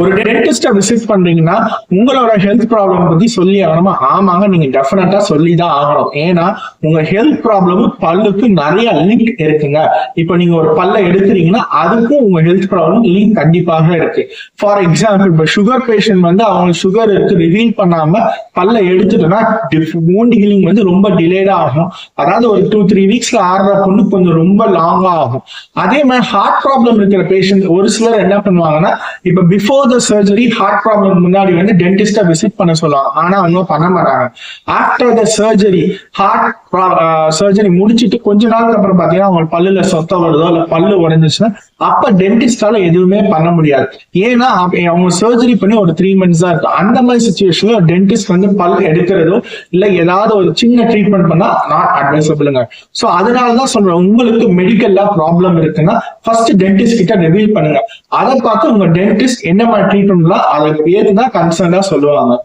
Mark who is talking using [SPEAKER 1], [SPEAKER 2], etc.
[SPEAKER 1] ஒரு dentist visit பண்றீங்கன்னா உங்களோட ஹெல்த் ப்ராப்ளம் பத்தி சொல்லி ஆகணுமா? ஆமாங்க நீங்க டெஃபினட்டா சொல்லி தான் ஆகணும். ஏன்னா உங்க ஹெல்த் ப்ராப்ளம் பல்லுக்கு நிறைய லிங்க் இருக்குங்க. இப்போ நீங்க ஒரு பல்ல எடுக்கிறீங்கன்னா அதுக்கும் உங்க ஹெல்த் ப்ராப்ளம் லிங்க் கண்டிப்பாக இருக்கு. ஃபார் எக்ஸாம்பிள் இப்போ சுகர் பேஷண்ட் வந்து அவங்க சுகர் இருக்கு ரிவீல் பண்ணாம பல்ல எடுத்துட்டோம்னா மூண்டு ஹீலிங் வந்து ரொம்ப டிலேடா ஆகும். அதாவது ஒரு டூ த்ரீ வீக்ஸ்ல ஆடுற பொண்ணு கொஞ்சம் ரொம்ப லாங்கா ஆகும். அதே மாதிரி ஹார்ட் ப்ராப்ளம் இருக்கிற பேஷண்ட் ஒரு சிலர் என்ன பண்ணுவாங்கன்னா இப்ப before the surgery heart problem முன்னாடி வந்து டென்டிஸ்டா விசிட் பண்ண சொல்லலாம் ஆனா அவங்க பண்ண மாட்டாங்க. After the surgery heart surgery முடிச்சிட்டு கொஞ்ச நாளுக்கு அப்புறம் பாத்தீங்கன்னா அவங்க பல்லுல சொத்த வருதோ இல்ல பல்லு உடஞ்சிச்சுன்னா அப்ப டென்டிஸ்டால எதுவுமே பண்ண முடியாது. ஏன்னா அவங்க சர்ஜரி பண்ணி ஒரு த்ரீ மந்த்ஸ் தான் இருக்கும். அந்த மாதிரி சுச்சுவேஷன்ல டென்டிஸ்ட் வந்து பல் எடுக்கிறதோ இல்ல ஏதாவது ஒரு சின்ன ட்ரீட்மெண்ட் பண்ணா நாட் அட்வைசபிளுங்க சோ அதனாலதான் சொல்றேன் உங்களுக்கு மெடிக்கல்ல ப்ராப்ளம் இருக்குன்னா ஃபர்ஸ்ட் டென்டிஸ்ட் கிட்ட ரிவீல் பண்ணுங்க. அதை பார்த்து உங்க டென்டிஸ்ட் என்ன மாதிரி ட்ரீட்மெண்ட்லாம் அதை ஏத்துதான் கன்சர்னா சொல்லுவாங்க.